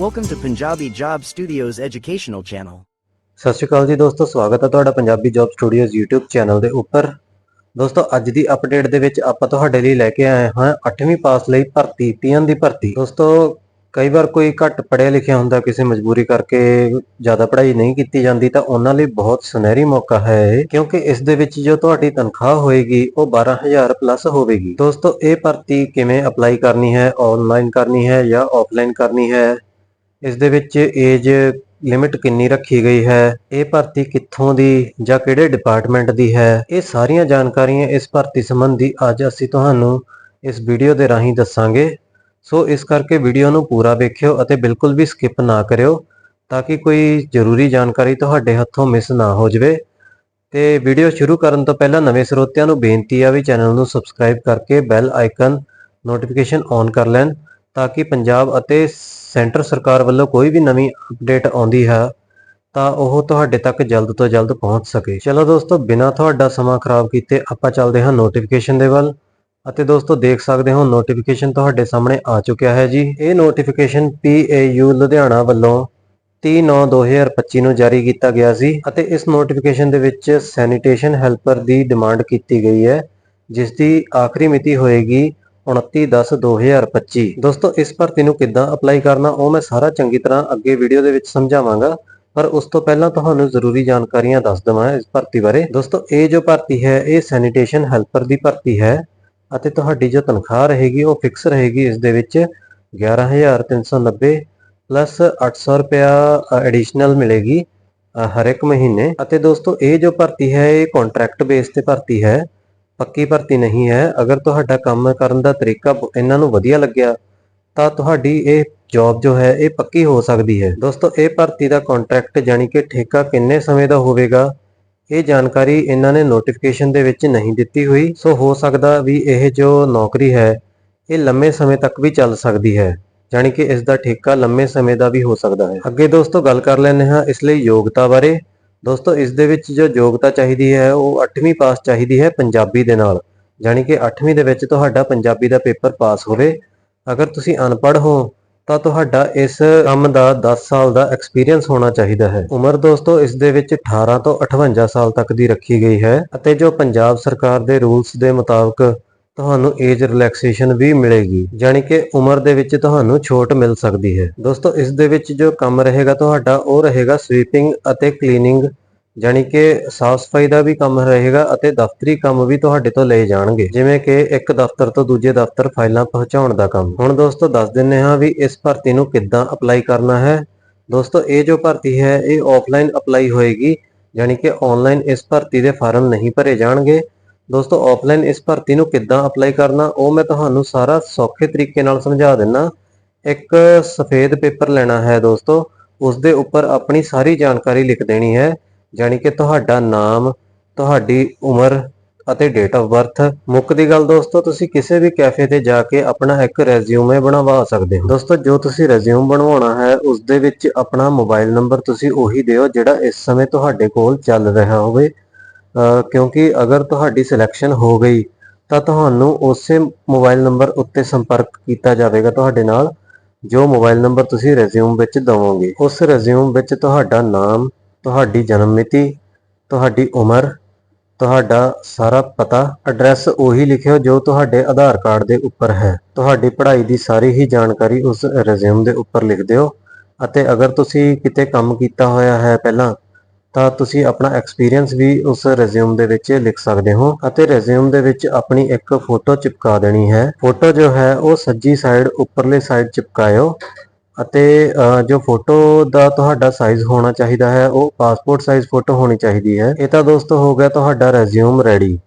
Welcome to Punjabi Job Studios educational channel. ਸਤਿ ਸ਼੍ਰੀ ਅਕਾਲ ਜੀ ਦੋਸਤੋ, ਸਵਾਗਤ ਹੈ ਤੁਹਾਡਾ Punjabi job studios YouTube channel ਦੇ ਉੱਪਰ। ਦੋਸਤੋ, ਅੱਜ ਦੀ ਅਪਡੇਟ ਦੇ ਵਿੱਚ ਆਪਾਂ ਤੁਹਾਡੇ ਲਈ ਲੈ ਕੇ ਆਏ ਹਾਂ 8ਵੀਂ ਪਾਸ ਲਈ ਭਰਤੀ ਪੀਐਨ ਦੀ ਭਰਤੀ। ਦੋਸਤੋ, ਕਈ ਵਾਰ ਕੋਈ ਘੱਟ ਪੜ੍ਹਿਆ ਲਿਖਿਆ ਹੁੰਦਾ, ਕਿਸੇ ਮਜਬੂਰੀ ਕਰਕੇ ਜ਼ਿਆਦਾ ਪੜ੍ਹਾਈ ਨਹੀਂ ਕੀਤੀ ਜਾਂਦੀ, ਤਾਂ ਉਹਨਾਂ ਲਈ ਬਹੁਤ ਸੁਨਹਿਰੀ ਮੌਕਾ ਹੈ ਕਿਉਂਕਿ ਇਸ ਦੇ ਵਿੱਚ ਜੋ ਤੁਹਾਡੀ ਤਨਖਾਹ ਹੋਏਗੀ, ਉਹ 12000 ਪਲੱਸ ਹੋਵੇਗੀ। ਦੋਸਤੋ, ਇਹ ਭਰਤੀ ਕਿਵੇਂ ਅਪਲਾਈ ਕਰਨੀ ਹੈ? ਆਨਲਾਈਨ ਕਰਨੀ ਹੈ ਜਾਂ ਆਫਲਾਈਨ ਕਰਨੀ ਹੈ? ਇਸ ਦੇ ਵਿੱਚ ਏਜ ਲਿਮਿਟ ਕਿੰਨੀ ਰੱਖੀ ਗਈ ਹੈ, ਇਹ ਭਰਤੀ ਕਿੱਥੋਂ ਦੀ ਜਾਂ ਕਿਹੜੇ ਡਿਪਾਰਟਮੈਂਟ ਦੀ ਹੈ, ਇਹ ਸਾਰੀਆਂ ਜਾਣਕਾਰੀਆਂ ਇਸ ਭਰਤੀ ਸੰਬੰਧੀ ਅੱਜ ਅਸੀਂ ਤੁਹਾਨੂੰ ਇਸ ਵੀਡੀਓ ਦੇ ਰਾਹੀਂ ਦੱਸਾਂਗੇ। ਸੋ ਇਸ ਕਰਕੇ ਵੀਡੀਓ ਨੂੰ ਪੂਰਾ ਵੇਖਿਓ ਅਤੇ ਬਿਲਕੁਲ ਵੀ ਸਕਿਪ ਨਾ ਕਰਿਓ ਤਾਂ ਕਿ ਕੋਈ ਜ਼ਰੂਰੀ ਜਾਣਕਾਰੀ ਤੁਹਾਡੇ ਹੱਥੋਂ ਮਿਸ ਨਾ ਹੋ ਜਾਵੇ। ਤੇ ਵੀਡੀਓ ਸ਼ੁਰੂ ਕਰਨ ਤੋਂ ਪਹਿਲਾਂ ਨਵੇਂ ਸਰੋਤਿਆਂ ਨੂੰ ਬੇਨਤੀ ਆ ਵੀ ਚੈਨਲ ਨੂੰ ਸਬਸਕ੍ਰਾਈਬ ਕਰਕੇ ਬੈਲ ਆਈਕਨ ਨੋਟੀਫਿਕੇਸ਼ਨ ਔਨ ਕਰ ਲੈਣ ਤਾਂ ਕਿ ਪੰਜਾਬ ਅਤੇ ਸੈਂਟਰ ਸਰਕਾਰ ਵੱਲੋਂ ਕੋਈ ਵੀ ਨਵੀਂ ਅਪਡੇਟ ਆਉਂਦੀ ਹੈ, ਤਾਂ ਉਹ ਤੁਹਾਡੇ ਤੱਕ ਜਲਦ ਤੋਂ ਜਲਦ ਪਹੁੰਚ ਸਕੇ। ਚਲੋ ਦੋਸਤੋ, ਬਿਨਾਂ ਤੁਹਾਡਾ ਸਮਾਂ ਖਰਾਬ ਕੀਤੇ ਆਪਾਂ ਚੱਲਦੇ ਹਾਂ ਨੋਟੀਫਿਕੇਸ਼ਨ ਦੇ ਵੱਲ। ਅਤੇ ਦੋਸਤੋ, ਦੇਖ ਸਕਦੇ ਹੋ ਨੋਟੀਫਿਕੇਸ਼ਨ ਤੁਹਾਡੇ ਸਾਹਮਣੇ ਆ ਚੁੱਕਿਆ ਹੈ ਜੀ। ਇਹ ਨੋਟੀਫਿਕੇਸ਼ਨ PAU ਲੁਧਿਆਣਾ ਵੱਲੋਂ 30/9/2025 ਨੂੰ ਜਾਰੀ ਕੀਤਾ ਗਿਆ ਸੀ ਅਤੇ ਇਸ ਨੋਟੀਫਿਕੇਸ਼ਨ ਦੇ ਵਿੱਚ ਸੈਨੀਟੇਸ਼ਨ ਹੈਲਪਰ ਦੀ ਡਿਮਾਂਡ ਕੀਤੀ ਗਈ ਹੈ ਜਿਸ ਦੀ ਆਖਰੀ ਮਿਤੀ ਹੋਏਗੀ 29/10/2025 ਦੋਸਤੋ, ਇਸ ਭਰਤੀ ਨੂੰ ਕਿੱਦਾਂ ਅਪਲਾਈ ਕਰਨਾ, ਉਹ ਮੈਂ ਸਾਰਾ ਚੰਗੀ ਤਰ੍ਹਾਂ ਅੱਗੇ ਵੀਡੀਓ ਦੇ ਵਿੱਚ ਸਮਝਾਵਾਂਗਾ। ਪਰ ਉਸ ਤੋਂ ਪਹਿਲਾਂ ਤੁਹਾਨੂੰ ਜ਼ਰੂਰੀ ਜਾਣਕਾਰੀਆਂ ਦੱਸ ਦਵਾਂ ਇਸ ਭਰਤੀ ਬਾਰੇ। ਦੋਸਤੋ, ਇਹ ਜੋ ਭਰਤੀ ਹੈ, ਇਹ ਸੈਨੀਟੇਸ਼ਨ ਹੈਲਪਰ ਦੀ ਭਰਤੀ ਹੈ ਅਤੇ ਤੁਹਾਡੀ ਜੋ ਤਨਖਾਹ ਰਹੇਗੀ, ਉਹ ਫਿਕਸ ਰਹੇਗੀ ਇਸ ਦੇ ਵਿੱਚ 11390 ਪਲੱਸ 800 ਰੁਪਿਆ ਐਡੀਸ਼ਨਲ ਮਿਲੇਗੀ ਹਰ ਇੱਕ ਮਹੀਨੇ। ਅਤੇ ਦੋਸਤੋ, ਇਹ ਜੋ ਭਰਤੀ ਹੈ, ਇਹ ਕੰਟਰੈਕਟ ਬੇਸ ਤੇ ਭਰਤੀ ਹੈ। ਪੱਕੀ ਭਰਤੀ ਨਹੀਂ ਹੈ। ਅਗਰ ਤੁਹਾਡਾ ਕੰਮ ਕਰਨ ਦਾ ਤਰੀਕਾ ਇਹਨਾਂ ਨੂੰ ਵਧੀਆ ਲੱਗਿਆ, ਤਾਂ ਤੁਹਾਡੀ ਇਹ ਜੌਬ ਜੋ ਹੈ, ਇਹ ਪੱਕੀ ਹੋ ਸਕਦੀ ਹੈ। ਦੋਸਤੋ, ਇਹ ਭਰਤੀ ਦਾ ਕੰਟਰੈਕਟ ਜਾਨੀ ਕਿ ਠੇਕਾ ਕਿੰਨੇ ਸਮੇਂ ਦਾ ਹੋਵੇਗਾ, ਇਹ ਜਾਣਕਾਰੀ ਇਹਨਾਂ ਨੇ ਨੋਟੀਫਿਕੇਸ਼ਨ ਦੇ ਵਿੱਚ ਨਹੀਂ ਦਿੱਤੀ ਹੋਈ। ਸੋ ਹੋ ਸਕਦਾ ਵੀ ਇਹ ਜੋ ਨੌਕਰੀ ਹੈ, ਇਹ ਲੰਮੇ ਸਮੇਂ ਤੱਕ ਵੀ ਚੱਲ ਸਕਦੀ ਹੈ। ਜਾਨੀ ਕਿ ਇਸ ਦਾ ਠੇਕਾ ਲੰਮੇ ਸਮੇਂ ਦਾ ਵੀ ਹੋ ਸਕਦਾ ਹੈ। ਅੱਗੇ ਦੋਸਤੋ, ਗੱਲ ਕਰ ਲੈਂਦੇ ਹਾਂ ਇਸ ਲਈ ਯੋਗਤਾ ਬਾਰੇ। ਦੋਸਤੋ, ਇਸ ਦੇ ਵਿੱਚ ਜੋ ਯੋਗਤਾ ਚਾਹੀਦੀ ਹੈ, ਉਹ 8ਵੀਂ ਪਾਸ ਚਾਹੀਦੀ ਹੈ ਪੰਜਾਬੀ ਦੇ ਨਾਲ। ਜਾਨੀ ਕਿ 8ਵੀਂ ਦੇ ਵਿੱਚ ਤੁਹਾਡਾ ਪੰਜਾਬੀ ਦਾ ਪੇਪਰ ਪਾਸ ਹੋਵੇ। ਅਗਰ ਤੁਸੀਂ ਅਨਪੜ੍ਹ ਹੋ, ਤਾਂ ਤੁਹਾਡਾ ਇਸ ਕੰਮ ਦਾ 10 ਸਾਲ ਦਾ ਐਕਸਪੀਰੀਅੰਸ ਹੋਣਾ ਚਾਹੀਦਾ ਹੈ। ਉਮਰ ਦੋਸਤੋ, ਇਸ ਦੇ ਵਿੱਚ 18 ਤੋਂ 58 ਸਾਲ ਤੱਕ ਦੀ ਰੱਖੀ ਗਈ ਹੈ। ਅਤੇ ਜੋ ਪੰਜਾਬ ਸਰਕਾਰ ਦੇ ਰੂਲਸ ਦੇ ਮੁਤਾਬਕ ਤੁਹਾਨੂੰ ਏਜ ਰਿਲੈਕਸੇਸ਼ਨ ਵੀ ਮਿਲੇਗੀ ਜਾਨੀ ਕਿ ਉਮਰ ਦੇ ਵਿੱਚ ਤੁਹਾਨੂੰ ਛੋਟ ਮਿਲ ਸਕਦੀ ਹੈ। ਦੋਸਤੋ, ਇਸ ਦੇ ਵਿੱਚ ਜੋ ਕੰਮ ਰਹੇਗਾ ਤੁਹਾਡਾ, ਉਹ ਰਹੇਗਾ ਸਵੀਪਿੰਗ ਅਤੇ ਕਲੀਨਿੰਗ ਜਾਨੀ ਕਿ ਸਾਫ਼ ਸਫ਼ਾਈ ਦਾ ਵੀ ਕੰਮ ਰਹੇਗਾ ਅਤੇ ਦਫ਼ਤਰੀ ਕੰਮ ਵੀ ਤੁਹਾਡੇ ਤੋਂ ਲਏ ਜਾਣਗੇ। ਜਿਵੇਂ ਕਿ ਇੱਕ ਦਫ਼ਤਰ ਤੋਂ ਦੂਜੇ ਦਫ਼ਤਰ ਫਾਈਲਾਂ ਪਹੁੰਚਾਉਣ ਦਾ ਕੰਮ। ਹੁਣ ਦੋਸਤੋ, ਦੱਸ ਦਿੰਨੇ ਹਾਂ ਵੀ ਇਸ ਭਰਤੀ ਨੂੰ ਕਿੱਦਾਂ ਅਪਲਾਈ ਕਰਨਾ ਹੈ। ਦੋਸਤੋ, ਇਹ ਜੋ ਭਰਤੀ ਹੈ, ਇਹ ਆਫਲਾਈਨ ਅਪਲਾਈ ਹੋਏਗੀ ਜਾਨੀ ਕਿ ਆਨਲਾਈਨ ਇਸ ਭਰਤੀ ਦੇ ਫਾਰਮ ਨਹੀਂ ਭਰੇ ਜਾਣਗੇ। ਦੋਸਤੋ ਆਫਲਾਈਨ ਇਸ ਭਰਤੀ ਨੂੰ ਕਿੱਦਾਂ ਅਪਲਾਈ ਕਰਨਾ, ਉਹ ਮੈਂ ਤੁਹਾਨੂੰ ਸਾਰਾ ਸੌਖੇ ਤਰੀਕੇ ਨਾਲ ਸਮਝਾ ਦਿੰਨਾ। ਇੱਕ ਸਫੇਦ ਪੇਪਰ ਲੈਣਾ ਹੈ ਦੋਸਤੋ, ਉਸ ਦੇ ਉੱਪਰ ਆਪਣੀ ਸਾਰੀ ਜਾਣਕਾਰੀ ਲਿਖ ਦੇਣੀ ਹੈ ਜਾਨੀ ਕਿ ਤੁਹਾਡਾ ਨਾਮ, ਤੁਹਾਡੀ ਉਮਰ ਅਤੇ ਡੇਟ ਆਫ ਬਰਥ ਮੁੱਕ ਦੀ ਗੱਲ ਦੋਸਤੋ, ਤੁਸੀਂ ਕਿਸੇ ਵੀ ਕੈਫੇ ਤੇ ਜਾ ਕੇ ਆਪਣਾ ਇੱਕ ਰੈਜ਼ਿਊਮੇ ਬਣਵਾ ਸਕਦੇ ਹੋ। ਦੋਸਤੋ, ਜੋ ਤੁਸੀਂ ਰੈਜ਼ਿਊਮ ਬਣਵਾਉਣਾ ਹੈ, ਉਸ ਦੇ ਵਿੱਚ ਆਪਣਾ ਮੋਬਾਈਲ ਨੰਬਰ ਤੁਸੀਂ ਉਹੀ ਦਿਓ, ਜਿਹੜਾ ਇਸ ਸਮੇਂ ਤੁਹਾਡੇ ਕੋਲ ਚੱਲ ਰਿਹਾ ਹੋਵੇ। ਕਿਉਂਕਿ ਅਗਰ ਤੁਹਾਡੀ ਸਿਲੈਕਸ਼ਨ ਹੋ ਗਈ, ਤਾਂ ਤੁਹਾਨੂੰ ਉਸੇ ਮੋਬਾਈਲ ਨੰਬਰ ਉੱਤੇ ਸੰਪਰਕ ਕੀਤਾ ਜਾਵੇਗਾ ਤੁਹਾਡੇ ਨਾਲ, ਜੋ ਮੋਬਾਈਲ ਨੰਬਰ ਤੁਸੀਂ ਰੈਜ਼ਿਊਮ ਵਿੱਚ ਦਵੋਗੇ। ਉਸ ਰੈਜ਼ਿਊਮ ਵਿੱਚ ਤੁਹਾਡਾ ਨਾਮ, ਤੁਹਾਡੀ ਜਨਮ ਮਿਤੀ, ਤੁਹਾਡੀ ਉਮਰ, ਤੁਹਾਡਾ ਸਾਰਾ ਪਤਾ ਐਡਰੈਸ ਉਹੀ ਲਿਖਿਓ ਜੋ ਤੁਹਾਡੇ ਆਧਾਰ ਕਾਰਡ ਦੇ ਉੱਪਰ ਹੈ। ਤੁਹਾਡੀ ਪੜ੍ਹਾਈ ਦੀ ਸਾਰੀ ਹੀ ਜਾਣਕਾਰੀ ਉਸ ਰੈਜ਼ਿਊਮ ਦੇ ਉੱਪਰ ਲਿਖ ਦਿਓ। ਅਤੇ ਅਗਰ ਤੁਸੀਂ ਕਿਤੇ ਕੰਮ ਕੀਤਾ ਹੋਇਆ ਹੈ ਪਹਿਲਾਂ ਤਾਂ ਤੁਸੀਂ ਆਪਣਾ ਐਕਸਪੀਰੀਅੰਸ ਵੀ ਉਸ ਰੈਜ਼ਿਊਮ ਦੇ ਵਿੱਚ ਲਿਖ ਸਕਦੇ ਹੋ ਅਤੇ ਰੈਜ਼ਿਊਮ ਦੇ ਵਿੱਚ ਆਪਣੀ ਇੱਕ ਫੋਟੋ ਚਿਪਕਾ ਦੇਣੀ ਹੈ। ਫੋਟੋ ਜੋ ਹੈ, ਉਹ ਸੱਜੀ ਸਾਈਡ ਉੱਪਰਲੇ ਸਾਈਡ ਚਿਪਕਾਇਓ ਅਤੇ ਜੋ ਫੋਟੋ ਦਾ ਤੁਹਾਡਾ ਸਾਈਜ਼ ਹੋਣਾ ਚਾਹੀਦਾ ਹੈ, ਉਹ ਪਾਸਪੋਰਟ ਸਾਈਜ਼ ਫੋਟੋ ਹੋਣੀ ਚਾਹੀਦੀ ਹੈ। ਇਹ ਤਾਂ ਦੋਸਤੋ ਹੋ ਗਿਆ ਤੁਹਾਡਾ ਰੈਜ਼ਿਊਮ ਰੈਡੀ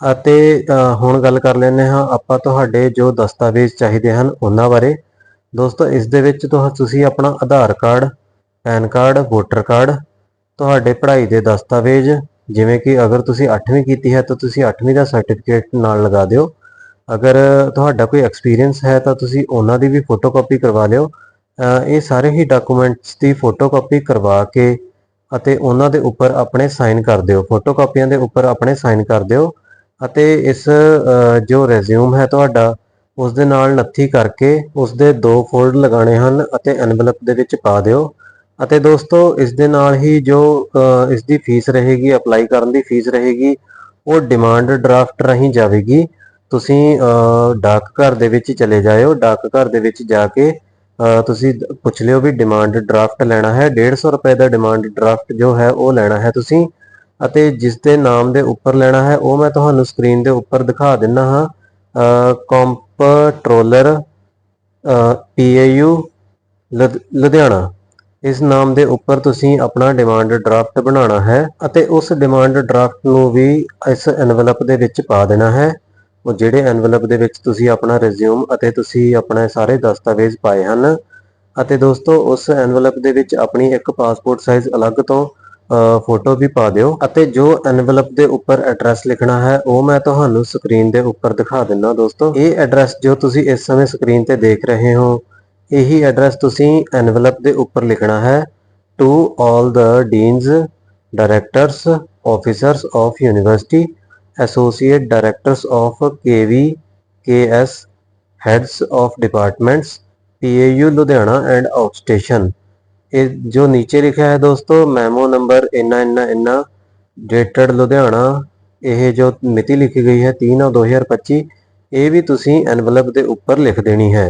ਅਤੇ ਹੁਣ ਗੱਲ ਕਰ ਲੈਂਦੇ ਹਾਂ ਆਪਾਂ ਤੁਹਾਡੇ ਜੋ ਦਸਤਾਵੇਜ਼ ਚਾਹੀਦੇ ਹਨ ਉਹਨਾਂ ਬਾਰੇ। ਦੋਸਤੋ ਇਸ ਦੇ ਵਿੱਚ ਤੁਸੀਂ ਆਪਣਾ Aadhaar card, PAN card, voter card ਤੁਹਾਡੇ ਪੜ੍ਹਾਈ ਦੇ ਦਸਤਾਵੇਜ਼, ਜਿਵੇਂ ਕਿ ਅਗਰ ਤੁਸੀਂ 8ਵੀਂ ਕੀਤੀ ਹੈ ਤਾਂ ਤੁਸੀਂ 8ਵੀਂ ਦਾ ਸਰਟੀਫਿਕੇਟ ਨਾਲ ਲਗਾ ਦਿਓ। ਅਗਰ ਤੁਹਾਡਾ ਕੋਈ ਐਕਸਪੀਰੀਅੰਸ ਹੈ ਤਾਂ ਤੁਸੀਂ ਉਹਨਾਂ ਦੀ ਵੀ ਫੋਟੋਕਾਪੀ ਕਰਵਾ ਲਿਓ। ਇਹ ਸਾਰੇ ਹੀ ਡਾਕੂਮੈਂਟਸ ਦੀ ਫੋਟੋਕਾਪੀ ਕਰਵਾ ਕੇ ਅਤੇ ਉਹਨਾਂ ਦੇ ਉੱਪਰ ਆਪਣੇ ਸਾਈਨ ਕਰ ਦਿਓ। ਫੋਟੋਕਾਪੀਆਂ ਦੇ ਉੱਪਰ ਆਪਣੇ ਸਾਈਨ ਕਰ ਦਿਓ ਅਤੇ ਇਸ ਜੋ ਰੈਜ਼ਿਊਮ ਹੈ ਤੁਹਾਡਾ, ਉਸ ਦੇ ਨਾਲ ਨੱਥੀ ਕਰਕੇ ਉਸ ਦੇ ਦੋ ਫੋਲਡ ਲਗਾਣੇ ਹਨ ਅਤੇ ਐਨਵਲਪ ਦੇ ਵਿੱਚ ਪਾ ਦਿਓ। ਅਤੇ ਦੋਸਤੋ ਇਸ ਦੇ ਨਾਲ ਹੀ ਜੋ ਅ, ਇਸ ਦੀ ਫੀਸ ਰਹੇਗੀ ਅਪਲਾਈ ਕਰਨ ਦੀ ਫੀਸ ਰਹੇਗੀ ਉਹ ਡਿਮਾਂਡ ਡਰਾਫਟ ਰਾਹੀਂ ਜਾਵੇਗੀ। ਤੁਸੀਂ ਅ, ਡਾਕ ਘਰ ਦੇ ਵਿੱਚ ਚਲੇ ਜਾਇਓ। ਡਾਕ ਘਰ ਦੇ ਵਿੱਚ ਜਾ ਕੇ ਤੁਸੀਂ ਪੁੱਛ ਲਿਓ ਵੀ ਡਿਮਾਂਡ ਡਰਾਫਟ ਲੈਣਾ ਹੈ। 150 ਰੁਪਏ ਦਾ ਡਿਮਾਂਡ ਡਰਾਫਟ ਜੋ ਹੈ ਉਹ ਲੈਣਾ ਹੈ ਤੁਸੀਂ। ਅਤੇ ਜਿਸ ਦੇ ਨਾਮ ਦੇ ਉੱਪਰ ਲੈਣਾ ਹੈ ਉਹ ਮੈਂ ਤੁਹਾਨੂੰ ਸਕਰੀਨ ਦੇ ਉੱਪਰ ਦਿਖਾ ਦਿੰਨਾ ਹਾਂ। Comptroller PAU Ludhiana. ਇਸ ਨਾਮ ਦੇ ਉੱਪਰ ਤੁਸੀਂ ਆਪਣਾ ਡਿਮਾਂਡ ਡਰਾਫਟ ਬਣਾਉਣਾ ਹੈ ਅਤੇ ਉਸ ਡਿਮਾਂਡ ਡਰਾਫਟ ਨੂੰ ਵੀ ਇਸ ਐਨਵੈਲਪ ਦੇ ਵਿੱਚ ਪਾ ਦੇਣਾ ਹੈ। ਉਹ ਜਿਹੜੇ ਐਨਵਲਪ ਦੇ ਵਿੱਚ ਤੁਸੀਂ ਆਪਣਾ ਰਿਜ਼ਿਊਮ ਅਤੇ ਤੁਸੀਂ ਆਪਣੇ ਸਾਰੇ ਦਸਤਾਵੇਜ਼ ਪਾਏ ਹਨ ਅਤੇ ਦੋਸਤੋ ਉਸ ਐਨਵਲਪ ਦੇ ਵਿੱਚ ਆਪਣੀ ਇੱਕ ਪਾਸਪੋਰਟ ਸਾਈਜ਼ ਅਲੱਗ ਤੋਂ ਫੋਟੋ ਵੀ ਪਾ ਦਿਓ ਅਤੇ ਜੋ ਐਨਵੈਲਪ ਦੇ ਉੱਪਰ ਐਡਰੈਸ ਲਿਖਣਾ ਹੈ ਉਹ ਮੈਂ ਤੁਹਾਨੂੰ ਸਕਰੀਨ ਦੇ ਉੱਪਰ ਦਿਖਾ ਦਿੰਦਾ ਦੋਸਤੋ। ਇਹ ਐਡਰੈਸ ਜੋ ਤੁਸੀਂ ਇਸ ਸਮੇਂ ਸਕਰੀਨ ਤੇ ਦੇਖ ਰਹੇ ਹੋ ਇਹੀ ਐਡਰੈਸ ਤੁਸੀਂ ਐਨਵਲਪ ਦੇ ਉੱਪਰ ਲਿਖਣਾ ਹੈ to all the deans, directors, officers of university, associate directors of kv ks heads of departments pau Ludhiana and outstation ਇਹ ਜੋ ਨੀਚੇ ਲਿਖਿਆ ਹੈ ਦੋਸਤੋ ਮੈਮੋ ਨੰਬਰ ਇੰਨਾ ਇੰਨਾ ਇੰਨਾ ਡੇਟਡ ਲੁਧਿਆਣਾ ਇਹ ਜੋ ਮਿਤੀ ਲਿਖੀ ਗਈ ਹੈ 3 9 2025 ਇਹ ਵੀ ਤੁਸੀਂ ਐਨਵਲਪ ਦੇ ਉੱਪਰ ਲਿਖ ਦੇਣੀ ਹੈ।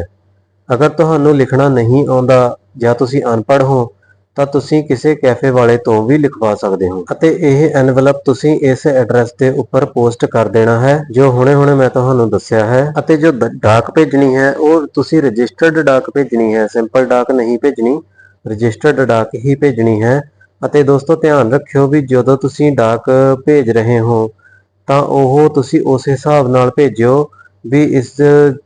ਅਗਰ ਤੁਹਾਨੂੰ ਲਿਖਣਾ ਨਹੀਂ ਆਉਂਦਾ ਜਾਂ ਤੁਸੀਂ ਅਨਪੜ੍ਹ ਹੋ, ਤਾਂ ਤੁਸੀਂ ਕਿਸੇ ਕੈਫੇ ਵਾਲੇ ਤੋਂ ਵੀ ਲਿਖਵਾ ਸਕਦੇ ਹੋ। ਅਤੇ ਇਹ ਐਨਵਲਪ ਤੁਸੀਂ ਇਸ ਐਡਰੈਸ ਦੇ ਉੱਪਰ ਪੋਸਟ ਕਰ ਦੇਣਾ ਹੈ, ਜੋ ਹੁਣੇ-ਹੁਣੇ ਮੈਂ ਤੁਹਾਨੂੰ ਦੱਸਿਆ ਹੈ। ਅਤੇ ਜੋ ਡਾਕ ਭੇਜਣੀ ਹੈ, ਉਹ ਤੁਸੀਂ ਰਜਿਸਟਰਡ ਡਾਕ ਭੇਜਣੀ ਹੈ ਸਿੰਪਲ ਡਾਕ ਨਹੀਂ ਭੇਜਣੀ ਰਜਿਸਟਰਡ ਡਾਕ ਹੀ ਭੇਜਣੀ ਹੈ। ਅਤੇ ਦੋਸਤੋ, ਧਿਆਨ ਰੱਖਿਓ ਵੀ ਜਦੋਂ ਤੁਸੀਂ ਡਾਕ ਭੇਜ ਰਹੇ ਹੋ, ਤਾਂ ਉਹ ਤੁਸੀਂ ਉਸ ਹਿਸਾਬ ਨਾਲ ਭੇਜਿਓ ਵੀ ਇਸ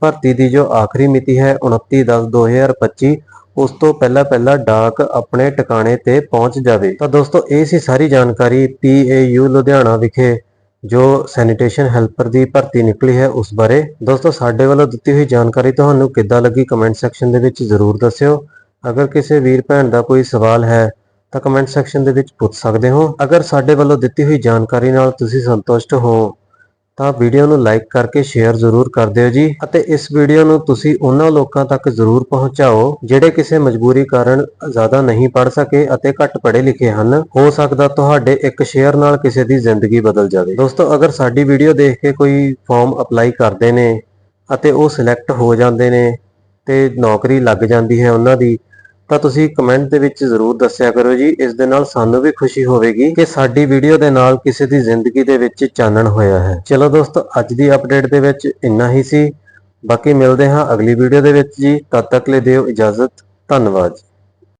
ਭਰਤੀ ਦੀ ਜੋ ਆਖਰੀ ਮਿਤੀ ਹੈ 29/10/2025 ਉਸ ਤੋਂ ਪਹਿਲਾਂ ਪਹਿਲਾਂ ਡਾਕ ਆਪਣੇ ਟਿਕਾਣੇ ਤੇ ਪਹੁੰਚ ਜਾਵੇ। ਤਾਂ ਦੋਸਤੋ, ਇਹ ਸੀ ਸਾਰੀ ਜਾਣਕਾਰੀ PAU ਲੁਧਿਆਣਾ ਵਿਖੇ, ਜੋ ਸੈਨੀਟੇਸ਼ਨ ਹੈਲਪਰ ਦੀ ਭਰਤੀ ਨਿਕਲੀ ਹੈ ਉਸ ਬਾਰੇ। ਦੋਸਤੋ, ਸਾਡੇ ਵੱਲੋਂ ਦਿੱਤੀ ਹੋਈ ਜਾਣਕਾਰੀ ਤੁਹਾਨੂੰ ਕਿੱਦਾਂ ਲੱਗੀ ਕਮੈਂਟ ਸੈਕਸ਼ਨ ਦੇ ਵਿੱਚ ਜ਼ਰੂਰ ਦੱਸਿਓ। ਅਗਰ ਕਿਸੇ ਵੀਰ ਭੈਣ ਦਾ ਕੋਈ ਸਵਾਲ ਹੈ, ਤਾਂ ਕਮੈਂਟ ਸੈਕਸ਼ਨ ਦੇ ਵਿੱਚ ਪੁੱਛ ਸਕਦੇ ਹੋ। ਅਗਰ ਸਾਡੇ ਵੱਲੋਂ ਦਿੱਤੀ ਹੋਈ ਜਾਣਕਾਰੀ ਨਾਲ ਤੁਸੀਂ ਸੰਤੁਸ਼ਟ ਹੋ ਤਾਂ ਵੀਡੀਓ ਨੂੰ ਲਾਈਕ ਕਰਕੇ ਸ਼ੇਅਰ ਜ਼ਰੂਰ ਕਰ ਦਿਓ ਜੀ ਅਤੇ ਇਸ ਵੀਡੀਓ ਨੂੰ ਤੁਸੀਂ ਉਹਨਾਂ ਲੋਕਾਂ ਤੱਕ ਜ਼ਰੂਰ ਪਹੁੰਚਾਓ ਜਿਹੜੇ ਕਿਸੇ ਮਜਬੂਰੀ ਕਾਰਨ ਜ਼ਿਆਦਾ ਨਹੀਂ ਪੜ ਸਕੇ ਅਤੇ ਘੱਟ ਪੜ੍ਹੇ ਲਿਖੇ ਹਨ। ਹੋ ਸਕਦਾ ਤੁਹਾਡੇ ਇੱਕ ਸ਼ੇਅਰ ਨਾਲ ਕਿਸੇ ਦੀ ਜ਼ਿੰਦਗੀ ਬਦਲ ਜਾਵੇ। ਦੋਸਤੋ, ਅਗਰ ਸਾਡੀ ਵੀਡੀਓ ਦੇਖ ਕੇ ਕੋਈ ਫਾਰਮ ਅਪਲਾਈ ਕਰਦੇ ਨੇ ਅਤੇ ਉਹ ਸਿਲੈਕਟ ਹੋ ਜਾਂਦੇ ਨੇ ਤੇ ਨੌਕਰੀ ਲੱਗ ਜਾਂਦੀ ਹੈ ਉਹਨਾਂ ਦੀ ਤਾਂ ਤੁਸੀਂ ਕਮੈਂਟ ਦੇ ਵਿੱਚ ਜ਼ਰੂਰ ਦੱਸਿਆ ਕਰੋ ਜੀ। ਇਸ ਦੇ ਨਾਲ ਸਾਨੂੰ ਵੀ ਖੁਸ਼ੀ ਹੋਵੇਗੀ ਕਿ ਸਾਡੀ ਵੀਡੀਓ ਦੇ ਨਾਲ ਕਿਸੇ ਦੀ ਜ਼ਿੰਦਗੀ ਦੇ ਵਿੱਚ ਚਾਨਣ ਹੋਇਆ ਹੈ। ਚਲੋ ਦੋਸਤੋ, ਅੱਜ ਦੀ ਅਪਡੇਟ ਦੇ ਵਿੱਚ ਇੰਨਾ ਹੀ ਸੀ। ਬਾਕੀ ਮਿਲਦੇ ਹਾਂ ਅਗਲੀ ਵੀਡੀਓ ਦੇ ਵਿੱਚ ਜੀ। ਤਦ ਤੱਕ ਲਈ ਦਿਓ ਇਜਾਜ਼ਤ। ਧੰਨਵਾਦ